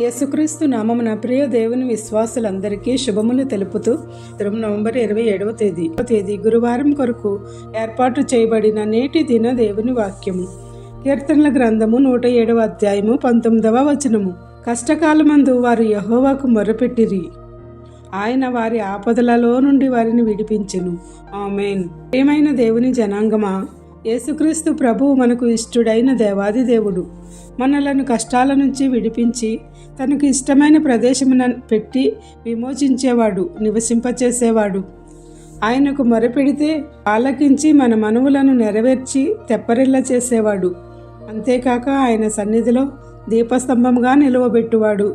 యేసుక్రీస్తు నామమున ప్రియ దేవుని విశ్వాసులందరికీ శుభములు తెలుపుతూ ఉత్తరం నవంబర్ ఇరవై ఏడవ తేదీ. తేదీ గురువారం కొరకు ఏర్పాటు చేయబడిన నేటి దిన దేవుని వాక్యము. కీర్తనల గ్రంథము నూట ఏడవ అధ్యాయము పంతొమ్మిదవ వచనము. కష్టకాలమందు వారు యహోవాకు మొరపెట్టిరి. ఆయన వారి ఆపదలలో నుండి వారిని విడిపించెను. ఆమెన్. ప్రియమైన దేవుని జనాంగమా యేసుక్రీస్తు ప్రభువు మనకు ఇష్టుడైన దేవాది దేవుడు. మనలను కష్టాల నుంచి విడిపించి తనకు ఇష్టమైన ప్రదేశమున పెట్టి విమోచించేవాడు నివసింపచేసేవాడు. ఆయనకు మొరపెడితే ఆలకించి మన మనవులను నెరవేర్చి తెప్పరిల్ల చేసేవాడు. అంతేకాక ఆయన సన్నిధిలో దీపస్తంభంగా నిలువబెట్టువాడు.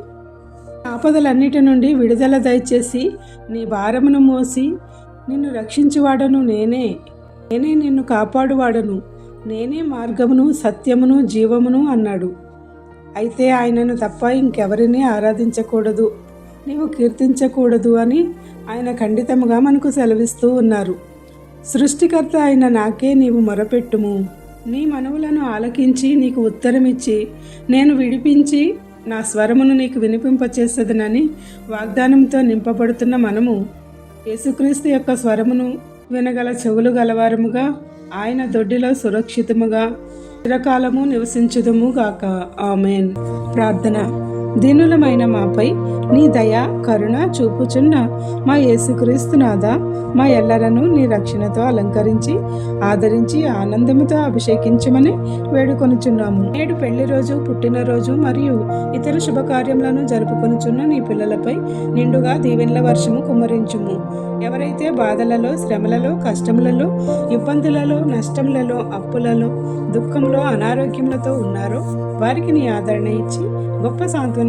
ఆపదలన్నిటి నుండి విడుదల దయచేసి నీ భారమును మోసి నిన్ను రక్షించువాడను నేనే. నేనే నిన్ను కాపాడువాడను. నేనే మార్గమును సత్యమును జీవమును అన్నాడు. అయితే ఆయనను తప్ప ఇంకెవరిని ఆరాధించకూడదు. నీవు కీర్తించకూడదు అని ఆయన ఖండితముగా మనకు సెలవిస్తూ ఉన్నారు. సృష్టికర్త అయిన నాకే నీవు మొరపెట్టుము. నీ మనవులను ఆలకించి నీకు ఉత్తరమిచ్చి నేను విడిపించి నా స్వరమును నీకు వినిపింపచేసేదనని వాగ్దానంతో నింపబడుతున్న మనము యేసుక్రీస్తు యొక్క స్వరమును వినగల చెవులు గలవారముగా ఆయన దొడ్డిలో సురక్షితముగా చిరకాలము నివసించుదుము గాక. ఆమెన్. ప్రార్థన. దీనులమైన మాపై నీ దయ కరుణ చూపుచున్న మా యేసుక్రీస్తునాథ మా ఎల్లరను నీ రక్షణతో అలంకరించి ఆదరించి ఆనందముతో అభిషేకించమని వేడుకొనుచున్నాము. నేడు పెళ్ళి రోజు పుట్టినరోజు మరియు ఇతర శుభకార్యములను జరుపుకొనుచున్న నీ పిల్లలపై నిండుగా దీవెన్ల వర్షము కుమ్మరించుము. ఎవరైతే బాధలలో శ్రమలలో కష్టములలో ఇబ్బందులలో నష్టములలో అప్పులలో దుఃఖంలో అనారోగ్యములతో ఉన్నారో వారికి నీ ఆదరణ ఇచ్చి గొప్ప సాంత్వన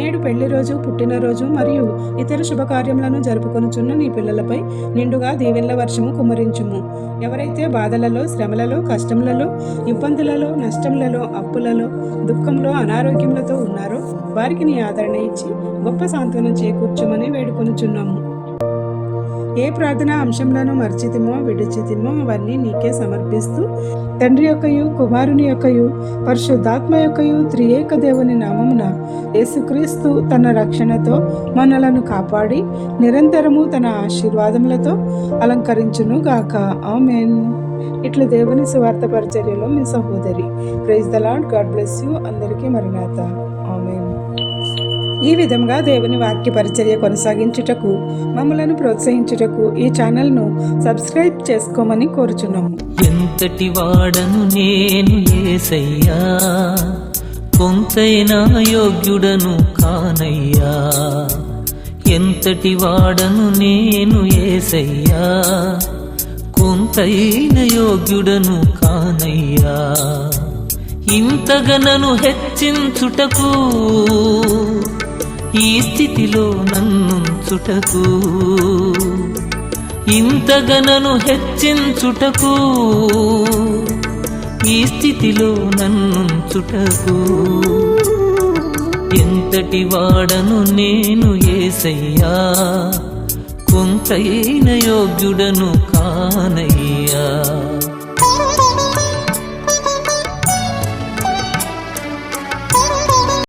నేడు పెళ్ళి రోజు పుట్టినరోజు మరియు ఇతర శుభకార్యములను జరుపుకొనుచున్న నీ పిల్లలపై నిండుగా దీవెన్ల వర్షము కుమ్మరించుము. ఎవరైతే బాధలలో శ్రమలలో కష్టములలో ఇబ్బందులలో నష్టములలో అప్పులలో దుఃఖంలో అనారోగ్యములతో ఉన్నారో వారికి నీ ఆదరణ ఇచ్చి గొప్ప సాంత్వనం చేకూర్చమని వేడుకొనుచున్నాము. ఏ ప్రార్థన అంశంలోనూ మర్చితిమో విడిచితిమో అవన్నీ నీకే సమర్పిస్తూ తండ్రి యొక్కయు కుమారుని యొక్కయు పరిశుద్ధాత్మ యొక్కయు త్రియేక దేవుని నామమున యేసుక్రీస్తు తన రక్షణతో మనలను కాపాడి నిరంతరము తన ఆశీర్వాదములతో అలంకరించును గాక. ఆమెన్. ఇట్లా దేవుని సువార్త పరిచర్యలో మీ సహోదరి. Praise the Lord God bless you. అందరికీ మరినాథ ఆమెన్. ఈ విధంగా దేవుని వాక్య పరిచర్య కొనసాగించుటకు మమ్మలను ప్రోత్సహించుటకు ఈ ఛానల్ను సబ్స్క్రైబ్ చేసుకోమని కోరుచున్నాము. ఎంతటి వాడను నేను ఏసయ్యా? కొంతైనా యోగ్యుడను కానయ్యా? ఎంతటి వాడను నేను ఏసయ్యా? కొంతైన యోగ్యుడను కానయ్యా? ఇంతగనను హెచ్చించుటకు ఈ స్థితిలో నన్నుంచుటకు ఇంతగనను హెచ్చించుటకు ఈ స్థితిలో నన్నుంచుటకు. ఎంతటి వాడను నేను ఏసయ్యా కొంతైన యోగ్యుడను కానయ్యా.